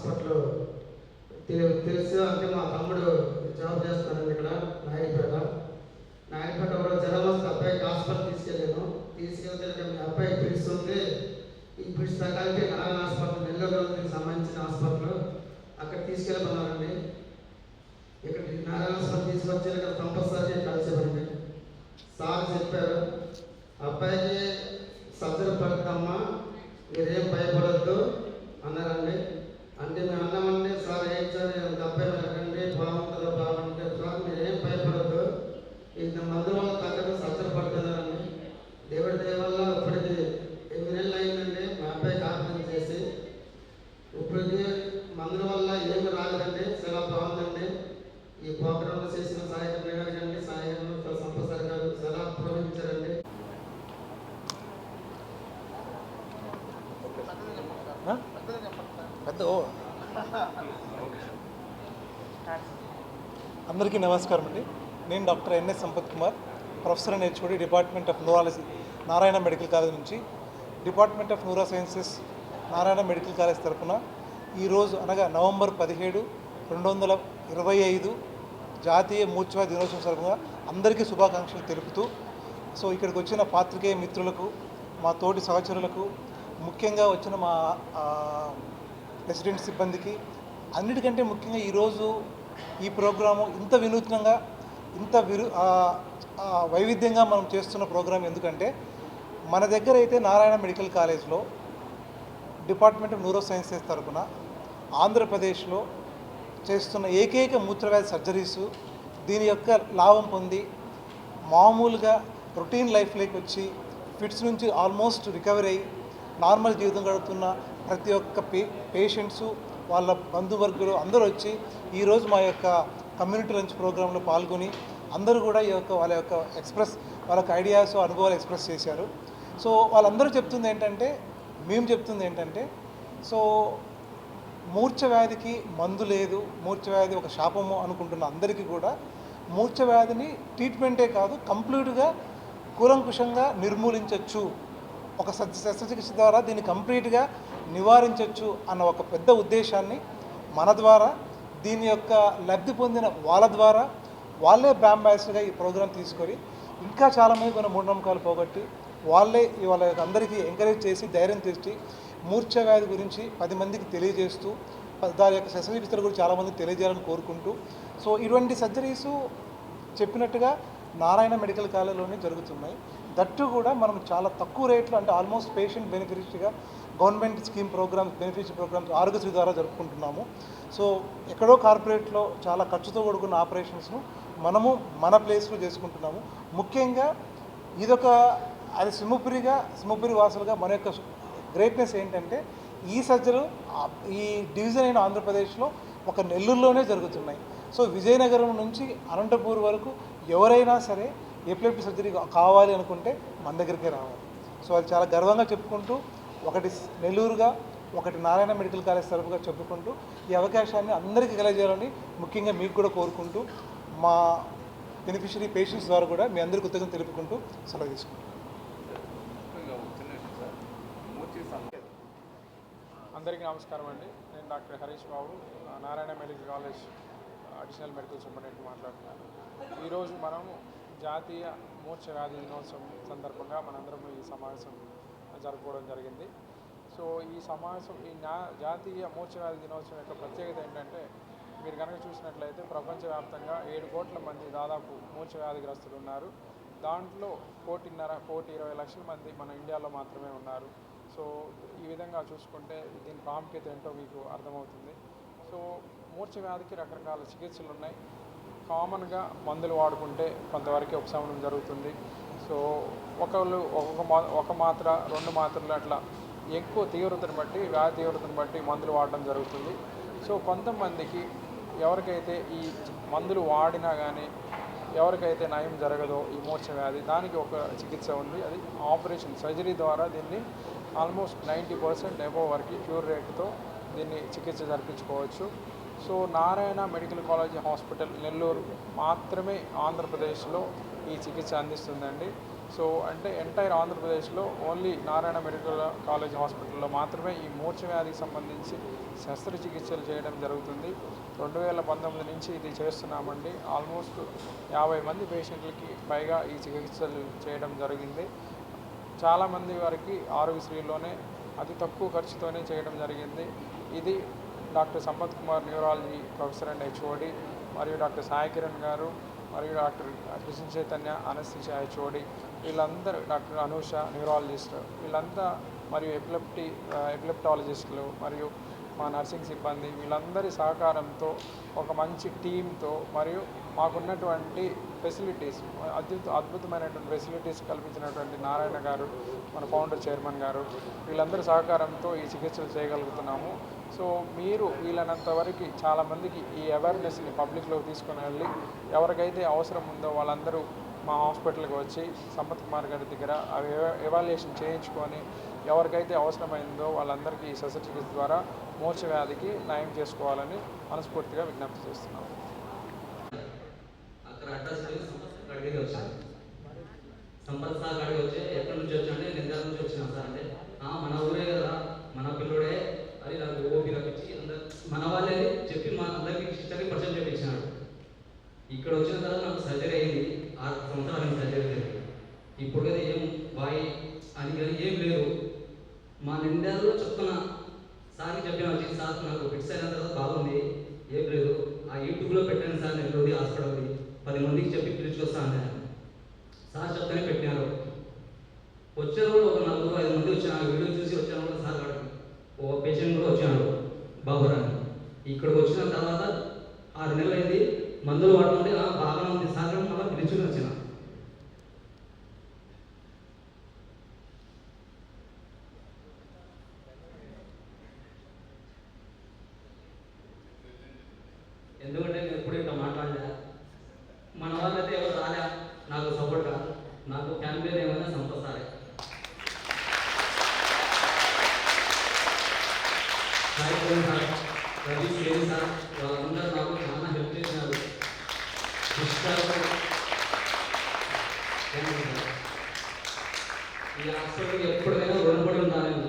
Hospital తెలిసి తెలుసు అంటే మా తమ్ముడు జాబ్ చేస్తున్నాను ఇక్కడ నాయుడుపేట నాయుడుపేట కూడా జ్వరం వస్తే అబ్బాయికి హాస్పిటల్ తీసుకెళ్ళాను. తీసుకెళ్తే మీ అబ్బాయి పిలుస్తుంది ఈ పిలిచి ప్రకారంగా నారాయణ హాస్పిటల్ నెల్లూరు సంబంధించిన హాస్పిటల్ అక్కడ తీసుకెళ్ళమన్నారండి. ఇక్కడ నారాయణ హాస్పిటల్ తీసుకొచ్చి ఇక్కడ కంపల్సరీ కలిసేవారండి. సార్ చెప్పారు అబ్బాయికి సర్జరీ పడుతుందమ్మా మీరేం భయపడద్దు అన్నారండి. అంటే అన్నం అన్నామండి సార్ ఏం సార్ ఇంత అబ్బాయి వెళ్ళకండి బాగుంటుందో బాగుంటుంది సార్ మీరేం భయపడద్దు ఇంత మందు వల్ల తగ్గదు సర్జరీ పడుతున్నారండి దేవుడి దయ వల్ల ఇప్పటికి ఎనిమిది నెలలు అయిందండి మా అబ్బాయికి ఆపరేషన్ చేసి ఇప్పటికి మందుల వల్ల ఏమి రాలేదండి చాలా బాగుందండి ఈ ప్రోగ్రాంలో చేసిన సహాయక మేడం గారిని సహాయకులు సంపసారి గారు చాలా ప్రోత్సహించారండి పెద్ద అందరికీ నమస్కారం అండి. నేను doctor NS Sampath Kumar professor నేర్చుకోడి department of neurology Narayana medical college నుంచి. Department of neuro sciences Narayana medical college తరఫున ఈరోజు అనగా నవంబర్ పదిహేడు రెండు వందల ఇరవై ఐదు జాతీయ మూర్ఛవ్యాధి దినోత్సవం సందర్భంగా అందరికీ శుభాకాంక్షలు తెలుపుతూ సో ఇక్కడికి వచ్చిన పాత్రికేయ మిత్రులకు మా తోటి సహచరులకు ముఖ్యంగా వచ్చిన మా రెసిడెంట్ సిబ్బందికి అన్నిటికంటే ముఖ్యంగా ఈరోజు ఈ ప్రోగ్రాము ఇంత వినూత్నంగా ఇంత విరు వైవిధ్యంగా మనం చేస్తున్న ప్రోగ్రాం ఎందుకంటే మన దగ్గర అయితే నారాయణ మెడికల్ కాలేజ్లో డిపార్ట్మెంట్ ఆఫ్ న్యూరో సైన్సెస్ తరఫున ఆంధ్రప్రదేశ్లో చేస్తున్న ఏకైక మూత్రవ్యాధి సర్జరీసు దీని యొక్క లాభం పొంది మామూలుగా రొటీన్ లైఫ్లోకి వచ్చి ఫిట్స్ నుంచి ఆల్మోస్ట్ రికవరీ అయ్యి నార్మల్ జీవితం గడుపుతున్న ప్రతి ఒక్క పే పేషెంట్సు వాళ్ళ బంధువర్గులు అందరూ వచ్చి ఈరోజు మా యొక్క కమ్యూనిటీ లంచ్ ప్రోగ్రాంలో పాల్గొని అందరూ కూడా ఈ యొక్క వాళ్ళ యొక్క ఎక్స్ప్రెస్ వాళ్ళ ఐడియాస్ అనుభవాలు ఎక్స్ప్రెస్ చేశారు. సో వాళ్ళందరూ చెప్తుంది ఏంటంటే మేము చెప్తుంది ఏంటంటే సో మూర్ఛ వ్యాధికి మందు లేదు మూర్ఛ వ్యాధి ఒక శాపము అనుకుంటున్న అందరికీ కూడా మూర్ఛ వ్యాధిని ట్రీట్మెంటే కాదు కంప్లీట్గా కూలంకుషంగా నిర్మూలించవచ్చు ఒక సత్య శస్త్రచికిత్స ద్వారా దీన్ని కంప్లీట్గా నివారించవచ్చు అన్న ఒక పెద్ద ఉద్దేశాన్ని మన ద్వారా దీని యొక్క లబ్ధి పొందిన వాళ్ళ ద్వారా వాళ్ళే బ్రాంబాసిడర్గా ఈ ప్రోగ్రాం తీసుకొని ఇంకా చాలామంది కొన్ని మూఢనమ్మకాలు పోగొట్టి వాళ్ళే వాళ్ళ అందరికీ ఎంకరేజ్ చేసి ధైర్యం తెచ్చి మూర్ఛ వ్యాధి గురించి పది మందికి తెలియజేస్తూ దాని యొక్క శస్త్రచికిత్సల గురించి చాలామందికి తెలియజేయాలని కోరుకుంటూ సో ఇటువంటి సర్జరీసు చెప్పినట్టుగా నారాయణ మెడికల్ కాలేజ్లోనే జరుగుతున్నాయి. దట్టు కూడా మనం చాలా తక్కువ రేట్లో అంటే almost patient బెనిఫిషరీగా government scheme programmes beneficiary programmes Aarogyasri ద్వారా జరుపుకుంటున్నాము. సో ఎక్కడో కార్పొరేట్లో చాలా ఖర్చుతో కూడుకున్న ఆపరేషన్స్ను మనము మన ప్లేస్లో చేసుకుంటున్నాము. ముఖ్యంగా ఇదొక అది సింహపురిగా సింహపురి వాసులుగా మన యొక్క గ్రేట్నెస్ ఏంటంటే ఈ సర్జరీ ఈ డివిజన్ అయిన ఆంధ్రప్రదేశ్లో ఒక నెల్లూరులోనే జరుగుతున్నాయి. సో విజయనగరం నుంచి అనంతపూర్ వరకు ఎవరైనా సరే ఎపిలెప్టీ సర్జరీ కావాలి అనుకుంటే మన దగ్గరికే రావాలి. సో అది చాలా గర్వంగా చెప్పుకుంటూ ఒకటి నెల్లూరుగా ఒకటి నారాయణ మెడికల్ కాలేజ్ తరఫుగా చెప్పుకుంటూ ఈ అవకాశాన్ని అందరికీ కలగజేయాలని ముఖ్యంగా మీకు కూడా కోరుకుంటూ మా బెనిఫిషరీ పేషెంట్స్ ద్వారా కూడా మీ అందరికీ కృతజ్ఞతలు తెలుపుకుంటూ సెలవు తీసుకుంటాం అందరికీ నమస్కారం అండి. నేను doctor Harish Babu Narayana medical college additional medical superintendent మాట్లాడుతున్నాను ఈరోజు మనం జాతీయ మూర్ఛ వ్యాధి దినోత్సవం సందర్భంగా మనందరం ఈ సమావేశం జరుపుకోవడం జరిగింది. సో ఈ సమావేశం ఈ నా జాతీయ మూర్ఛ వ్యాధి దినోత్సవం యొక్క ప్రత్యేకత ఏంటంటే మీరు కనుక చూసినట్లయితే ప్రపంచవ్యాప్తంగా ఏడు కోట్ల మంది దాదాపు మూర్ఛ వ్యాధిగ్రస్తులు ఉన్నారు. దాంట్లో కోటిన్నర కోటి ఇరవై లక్షల మంది మన ఇండియాలో మాత్రమే ఉన్నారు. సో ఈ విధంగా చూసుకుంటే దీని ప్రాముఖ్యత ఏంటో మీకు అర్థమవుతుంది. సో మూర్ఛ వ్యాధికి రకరకాల చికిత్సలు ఉన్నాయి కామన్గా మందులు వాడుకుంటే కొంతవరకు ఉపశమనం జరుగుతుంది. సో ఒకళ్ళు ఒక్కొక్క మా ఒక మాత్ర రెండు మాత్రలు అట్లా ఎక్కువ తీవ్రతను బట్టి వ్యాధి తీవ్రతను బట్టి మందులు వాడడం జరుగుతుంది. సో కొంతమందికి ఎవరికైతే ఈ మందులు వాడినా కానీ ఎవరికైతే నయం జరగదో ఈ మూర్ఛ వ్యాధి దానికి ఒక చికిత్స ఉంది. అది ఆపరేషన్ సర్జరీ ద్వారా దీన్ని ఆల్మోస్ట్ నైంటీ పర్సెంట్ ఎబో వరకు క్యూర్ రేట్తో దీన్ని చికిత్స జరిపించుకోవచ్చు. So Narayana medical college hospital Nellore మాత్రమే ఆంధ్రప్రదేశ్లో ఈ చికిత్స అందిస్తుందండి. సో అంటే ఎంటైర్ ఆంధ్రప్రదేశ్లో ఓన్లీ నారాయణ మెడికల్ కాలేజ్ హాస్పిటల్లో మాత్రమే ఈ మూర్చ వ్యాధికి సంబంధించి శస్త్రచికిత్సలు చేయడం జరుగుతుంది. రెండు వేల పంతొమ్మిది నుంచి ఇది చేస్తున్నామండి. ఆల్మోస్ట్ యాభై మంది పేషెంట్లకి పైగా ఈ చికిత్సలు చేయడం జరిగింది. చాలామంది వారికి ఆరోగ్యశ్రీలోనే అతి తక్కువ ఖర్చుతోనే చేయడం జరిగింది. ఇది doctor Sampath Kumar neurology professor and HOD మరియు డాక్టర్ సాయి కిరణ్ గారు మరియు doctor Krishna Chaitanya anaesthesia HOD. వీళ్ళందరూ డాక్టర్ అనూష న్యూరాలజిస్ట్. వీళ్ళంతా మరియు ఎపిలెప్టీ ఎపిలెప్టాలజిస్టులు మరియు మా నర్సింగ్ సిబ్బంది. వీళ్ళందరి సహకారంతో ఒక మంచి టీంతో మరియు మాకున్నటువంటి ఫెసిలిటీస్ అద్భుత అద్భుతమైనటువంటి ఫెసిలిటీస్ కల్పించినటువంటి నారాయణ గారు మన ఫౌండర్ చైర్మన్ గారు. వీళ్ళందరి సహకారంతో ఈ చికిత్సలు చేయగలుగుతున్నాము. సో మీరు వీలైనంత వరకు చాలామందికి ఈ అవేర్నెస్ని పబ్లిక్లోకి తీసుకుని వెళ్ళి ఎవరికైతే అవసరం ఉందో వాళ్ళందరూ మా హాస్పిటల్కి వచ్చి సంపత్ కుమార్ గారి దగ్గర అవి ఎవాల్యుయేషన్ చేయించుకొని ఎవరికైతే అవసరమైందో వాళ్ళందరికీ ఈ శస్త్రచికిత్స ద్వారా మూర్ఛ వ్యాధికి నయం చేసుకోవాలని మనస్ఫూర్తిగా విజ్ఞప్తి చేస్తున్నాం. సంపత్ సార్ వచ్చి ఎక్కడి నుంచి వచ్చా అంటే నుంచి వచ్చినా సార్ అంటే. మన ఊరే కదా. మన పిల్లుడే అని నాకు ఓపి రప్పించి అందరు మన వాళ్ళే అని చెప్పి మా అందరికి సిస్టర్కి పరిచయం చేయించినాడు ఇక్కడ వచ్చిన తర్వాత నాకు సర్జరీ అయింది ఆరు సంవత్సరాలు సర్జరీ జరిగింది ఇప్పుడు కదా ఏం బాయ్ అని కానీ ఏం లేదు. మా నిండాలో చెప్తున్నా సార్కి చెప్పిన వచ్చి సార్ నాకు ఫిక్స్ అయిన తర్వాత బాగుంది ఏం లేదు. ఆ యూట్యూబ్లో పెట్టాను సార్ నెల్లూరి హాస్పిటల్ది పది మందికి చెప్పి పిలుచుకొస్తా అన్నాను సార్ చెప్తానే పెట్టినారు. వచ్చే రోజు ఒక నలుగురు ఐదు మంది వచ్చారు వీడియో చూసి వచ్చాను కూడా సార్ కాడికి. ఓ పేషెంట్ కూడా వచ్చాడు బాబురాని. ఇక్కడికి వచ్చిన తర్వాత ఆరు నెలలు అయింది మందులు వాడుతుంటే బాగానే ఉంది. సార్ మళ్ళీ పిలుచుకుని వచ్చిన ఎందుకంటే నేను ఎప్పుడు ఇట్లా మాట్లాడలే మన వాళ్ళైతే ఎవరు రాలే నాకు సపోర్ట్గా నాకు ఫ్యామిలీ ఏమైనా సంపస్తారే సాయి కిరణ్ సార్ రవి శ్రేణి సార్ వాళ్ళందరూ నాకు చాలా హెల్ప్ చేసినారు సిస్టర్ థ్యాంక్ యూ సార్ ఈ హాస్పిటల్కి ఎప్పుడైనా రుణపడి ఉంటాను నేను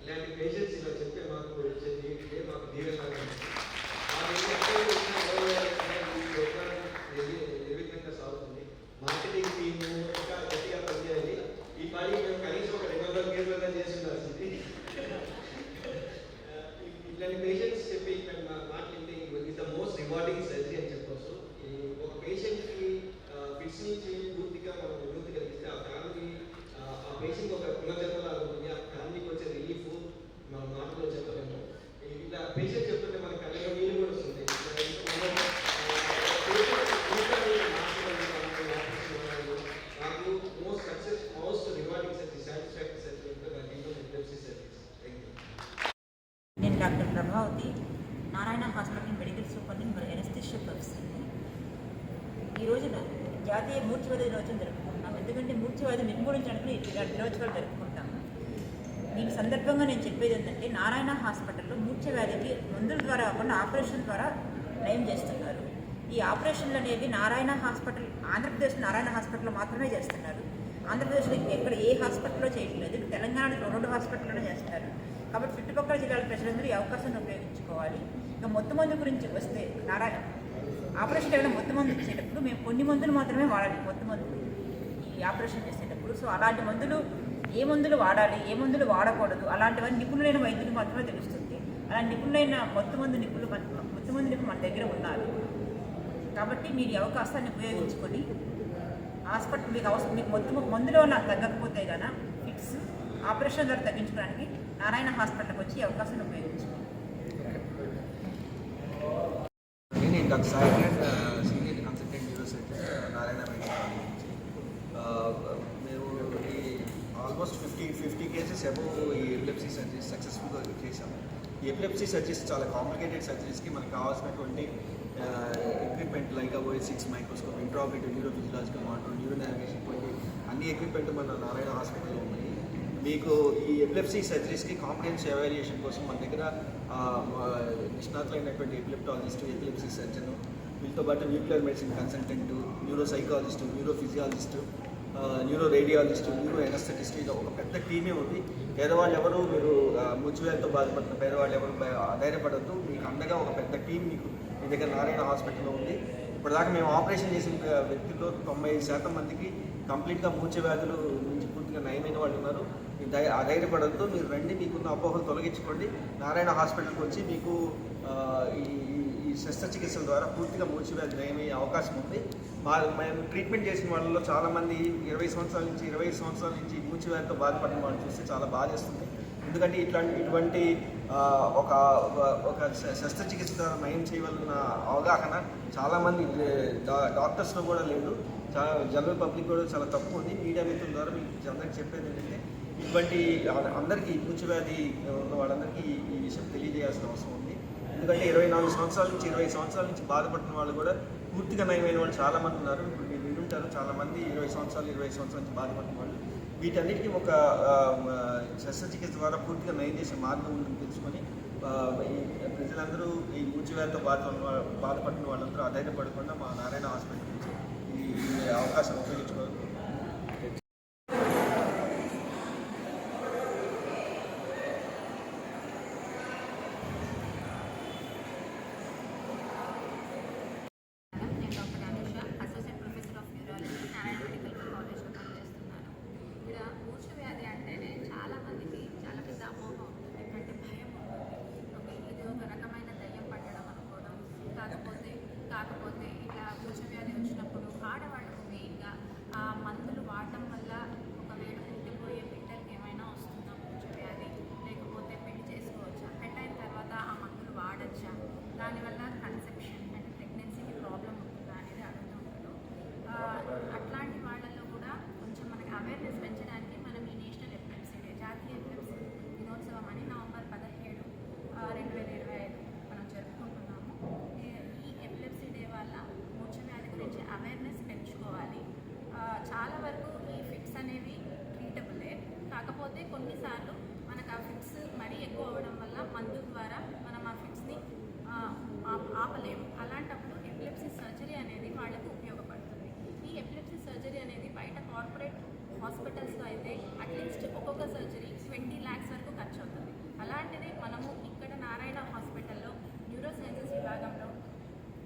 ఇలాంటి పేషెంట్స్ ఇలా చెప్తే మాకు వచ్చేది ఇదే మాకు దీవెనగా ఉంది. మాకు ఎక్కడ వచ్చినా గొడవ లేకుండా ఈ ప్రోగ్రామ్ నిర్వి- నిర్విఘ్నంగా సాగుతుంది మార్కెటింగ్ టీము ఇంకా గట్టిగా పనిచేయాలి ఈ పని మేము కనీసం ఒక రెండు వందల కేసులుగా చేసి ఉండాల్సింది ఆ, నేను పేషెంట్స్ చెప్పి ఇక్కడ మాట వింటే is the most rewarding surgery అని చెప్పొచ్చు. ఒక పేషెంట్కి ఫిట్స్ నుంచి పూర్తిగా మనం విముక్తి కలిగిస్తే ఆ ఫ్యామిలీ ఆ పేషెంట్ ఒక పునర్జన్మలాగా ఉంటుంది ఆ ఫ్యామిలీకి వచ్చే రిలీఫ్ మనం మాటలో చెప్పలేము. పేషెంట్ చెప్తుంటే మనకి కళ్ళలో నీళ్ళు కూడా వస్తుంది మనం, ఆ, patient ఇంకా నేను మాట్లాడాలి, మాట్లాడాలి. నాకు most success most rewarding service satisfactory service నాకు ఇంట్లో ఎపిలెప్సీ సర్వీస్ థ్యాంక్ యూ నేను doctor Prabhavathi Narayana hospital medical superintendent మరి ఎనస్థిషియా ప్రొఫెసర్ని ఈ రోజున జాతీయ మూర్ఛవ్యాధి దినోత్సవం జరుపుకుంటున్నాం. ఎందుకంటే మూర్ఛవ్యాధి నిర్మూలించడానికి ఇలాంటి దినోత్సవాలు జరుపుకుంటాము దీని సందర్భంగా నేను చెప్పేది ఏంటంటే నారాయణ హాస్పిటల్లో మూర్ఛవ్యాధికి మందుల ద్వారా కాకుండా ఆపరేషన్ ద్వారా నయం చేస్తున్నారు. ఈ ఆపరేషన్లు అనేవి నారాయణ హాస్పిటల్ ఆంధ్రప్రదేశ్ నారాయణ హాస్పిటల్లో మాత్రమే చేస్తున్నారు. ఆంధ్రప్రదేశ్లో ఎక్కడ ఏ హాస్పిటల్లో చేయట్లేదు తెలంగాణలో రెండు హాస్పిటల్లోనే చేస్తారు కాబట్టి చుట్టుపక్కల జిల్లాల ప్రజలందరూ ఈ అవకాశాన్ని ఉపయోగించుకోవాలి. ఇక మొత్తం మందు గురించి వస్తే నారాయణ ఆపరేషన్ ఏమైనా మొత్తం మందు ఇచ్చేటప్పుడు మేము కొన్ని మందులు మాత్రమే వాడాలి మొత్తం మందులు ఈ ఆపరేషన్ చేసేటప్పుడు. సో అలాంటి మందులు ఏ మందులు వాడాలి ఏ మందులు వాడకూడదు అలాంటివన్నీ నిపుణులైన వైద్యులు మాత్రమే తెలుస్తుంది. అలా నిపుణులైన మొత్తం మందు నిపుణులు మన మొత్తం మంది నిపుణులు మన దగ్గర ఉన్నారు. కాబట్టి మీరు ఈ అవకాశాన్ని ఉపయోగించుకొని హాస్పిటల్ మీకు అవసరం మీకు మొత్తం మందులో తగ్గకపోతే గాన ఫిట్స్ ఆపరేషన్ ద్వారా తగ్గించుకోవడానికి నారాయణ హాస్పిటల్కి వచ్చి ఈ అవకాశాన్ని ఉపయోగించుకోండి. నాకు doctor Sai senior consultant university Narayana medical college నుంచి మేము ఈ almost fifty fifty cases above ఈ ఎపిలెప్సీ సర్జరీస్ సక్సెస్ఫుల్గా చేసాము ఈ ఎపిలెప్సీ సర్జరీస్ చాలా కాంప్లికేటెడ్ సర్జరీస్కి మనకు కావాల్సినటువంటి ఎక్విప్మెంట్ లైక్ అవో six microscope intraoperative neuro physiological monitor neuro navigation వంటి అన్ని ఎక్విప్మెంట్ మన నారాయణ హాస్పిటల్లో ఉన్నాయి. మీకు ఈ ఎపిలెప్సీ సర్జరీస్కి కాంపిటెన్స్ ఎవాల్యుయేషన్ కోసం మన దగ్గర నిష్ణాతులైనటువంటి ఎపిలెప్టాలజిస్ట్ ఎపిలెప్సీ సర్జన్ వీళ్ళతో పాటు nuclear medicine consultant neuro psychologist neuro physiologist neuro radiologist neuro anaesthetist ఇలా ఒక పెద్ద టీమే ఉంది. పేదవాళ్ళు ఎవరు మీరు ముచ్చువేలతో బాధపడుతున్న పేదవాళ్ళు ఎవరు భయ- ధైర్యపడద్దు మీకు అండగా ఒక పెద్ద టీం మీకు మీ దగ్గర నారాయణ హాస్పిటల్లో ఉంది. ఇప్పటిదాకా మేము ఆపరేషన్ చేసిన వ్యక్తుల్లో తొంభై ఐదు శాతం మందికి కంప్లీట్గా మూర్ఛ వ్యాధులు నుంచి పూర్తిగా నయమైన వాళ్ళు ఉన్నారు. ధై అధైర్యపడద్దు మీరు రండి మీకున్న అపోహలు తొలగించుకోండి. నారాయణ హాస్పిటల్కి వచ్చి మీకు ఈ ఈ- శస్త్రచికిత్సల ద్వారా పూర్తిగా మూర్ఛ వ్యాధి నయమయ్యే అవకాశం ఉంది. మా మేము ట్రీట్మెంట్ చేసిన వాళ్ళలో చాలామంది ఇరవై సంవత్సరాల నుంచి ఇరవై సంవత్సరాల నుంచి మూర్ఛ వ్యాధితో బాధపడిన వాళ్ళు చూస్తే చాలా బాధేస్తుంది. ఎందుకంటే ఇట్లాంటి ఇటువంటి ఒక ఒక శ- శస్త్రచికిత్స ద్వారా నయం చేయవలసిన అవగాహన చాలామంది డా- డాక్టర్స్లో కూడా లేదు. చాలా జనరల్ పబ్లిక్ కూడా చాలా తక్కువ ఉంది. మీడియా మిత్రుల ద్వారా మీకు అందరికీ చెప్పేది ఏంటంటే ఇటువంటి అందరికీ పూచి వ్యాధి ఉన్న వాళ్ళందరికీ ఈ- విషయం తెలియజేయాల్సిన అవసరం ఉంది. ఎందుకంటే ఇరవై నాలుగు సంవత్సరాల నుంచి ఇరవై సంవత్సరాల నుంచి బాధపడుతున్న వాళ్ళు కూడా పూర్తిగా నయమైన వాళ్ళు చాలామంది ఉన్నారు. ఇప్పుడు మీరు వింటుంటారు చాలామంది ఇరవై సంవత్సరాలు ఇరవై సంవత్సరాల నుంచి బాధపడుతున్న వాళ్ళు. వీటన్నిటికీ ఒక శస్త్రచికిత్స ద్వారా పూర్తిగా నయం చేసే మార్గం ఉందని తెలుసుకొని ప్రజలందరూ ఈ మూచివ్యాధితో బాధ బాధపడిన వాళ్ళందరూ అధైర్యపడకుండా మా నారాయణ హాస్పిటల్ నుంచి ఈ ఈ అవకాశం ఉపయోగించుకోవాలి నేను doctor Anusha associate professor of neurology Narayana medical కాలేజ్లో పనిచేస్తున్నాను ఇక్కడ మూర్ఛ వ్యాధి అంటేనే చాలా మందికి చాలా పెద్ద అమోహం ఉంటుంది ఎందుకంటే భయం ఉంటుంది ఓకే ఇది ఒక రకమైన దయ్యం పట్టడం అనుకోవడం కాకపోతే కాకపోతే ఇట్లా మూర్ఛ వ్యాధి వచ్చినప్పుడు ఆడవాళ్ళకు మెయిన్గా ఆ మందులు వాడటం వల్ల ఒకవేళ పుట్టిపోయే బిడ్డలకి ఏమైనా వస్తుందా మూర్ఛ వ్యాధి లేకపోతే పెళ్ళి చేసుకోవచ్చా పెళ్ళైన తర్వాత ఆ మందులు వాడచ్చా దానివల్ల కన్సెప్షన్ అంటే ప్రెగ్నెన్సీకి ప్రాబ్లం ఉంటుందా అనేది అడుగుతూ ఉంటారు ఆ, అట్లాంటి వాళ్ళల్లో కూడా కొంచెం మనకి అవేర్నెస్ పెంచడానికి మనం ఈ నేషనల్ ఎపిలెప్సీ డే జాతీయ ఎపిలెప్సీ దినోత్సవం అని నవంబర్ పదిహేడు రెండు వేల ఇరవై ఐదు మనం జరుపుకుంటున్నాము ఈ- ఈ ఎపిలెప్సీ డే వల్ల మూర్ఛ వ్యాధి గురించి అవేర్నెస్ పెంచుకోవాలి ఆ, చాలా వరకు ఈ ఫిట్స్ అనేవి ట్రీటబులే కాకపోతే కొన్నిసార్లు మనకు ఆ ఫిట్స్ మరీ ఎక్కువ అవ్వడం వల్ల మందు ద్వారా మనం ఆ ఫిట్స్ని ఆపలేము అలాంటప్పుడు ఎపిలెప్సీ సర్జరీ అనేది వాళ్ళకు ఉపయోగపడుతుంది. ఈ ఎపిలెప్సీ సర్జరీ అనేది బయట కార్పొరేట్ హాస్పిటల్స్లో అయితే అట్లీస్ట్ ఒక్కొక్క సర్జరీ ట్వంటీ ల్యాక్స్ వరకు ఖర్చు అవుతుంది అలాంటిది మనము ఇక్కడ నారాయణ హాస్పిటల్లో న్యూరో సైన్సెస్ విభాగంలో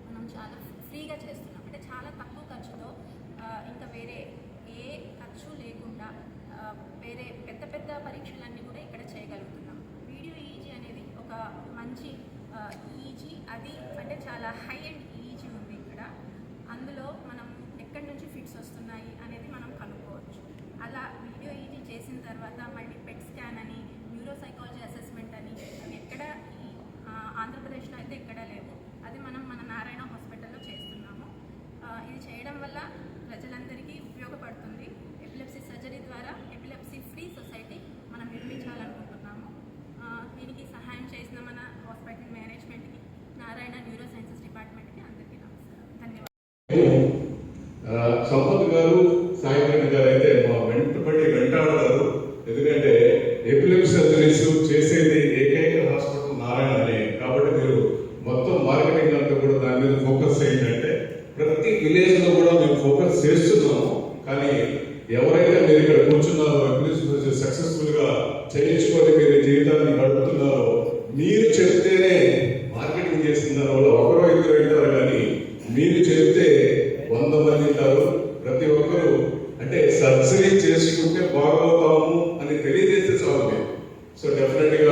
మనం చాలా ఫ్రీగా చేస్తున్నాం. అంటే చాలా తక్కువ ఖర్చుతో ఇంకా వేరే ఏ ఖర్చు లేకుండా వేరే పెద్ద పెద్ద పరీక్షలన్నీ కూడా ఇక్కడ చేయగలుగుతున్నాం. వీడియో ఈజీ అనేది ఒక మంచి ఈజీ అది చాలా హై అండ్ ఈజీ ఉంది ఇక్కడ. అందులో మనం ఎక్కడి నుంచి ఫిట్స్ వస్తున్నాయి అనేది మనం కనుక్కోవచ్చు. అలా వీడియో ఈజీ చేసిన తర్వాత మళ్ళీ పెట్ స్కాన్ అని న్యూరో సైకాలజీ అసెస్మెంట్ అని అవి ఎక్కడ ఆంధ్రప్రదేశ్లో అయితే ఎక్కడ లేవు. అది మనం మన నారాయణ హాస్పిటల్లో చేస్తున్నాము. ఇది చేయడం వల్ల ప్రజలందరికీ ఉపయోగపడుతుంది. ఎపిలెప్సీ సర్జరీ ద్వారా ఎపిలెప్సీ ఫ్రీ సొసైటీ మనం నిర్మించాలనుకుంటున్నాము. దీనికి సహాయం చేసిన మన hospital manage Narayana neuro sciences Sampath garu Sai garu nursery చేసుకుంటే బాగవుతాము అని తెలియజేస్తే చాలు సో డెఫినెట్గా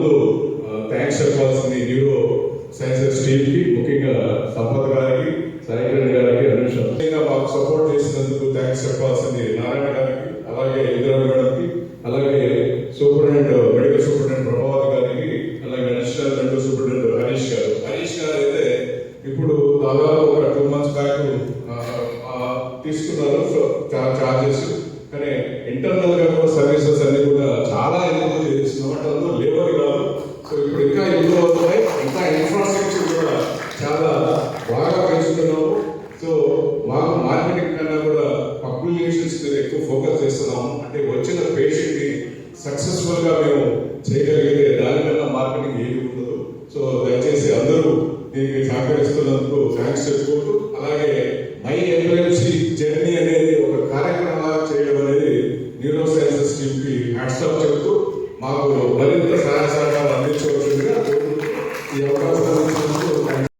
ముందు థ్యాంక్స్ చెప్పాల్సింది న్యూరో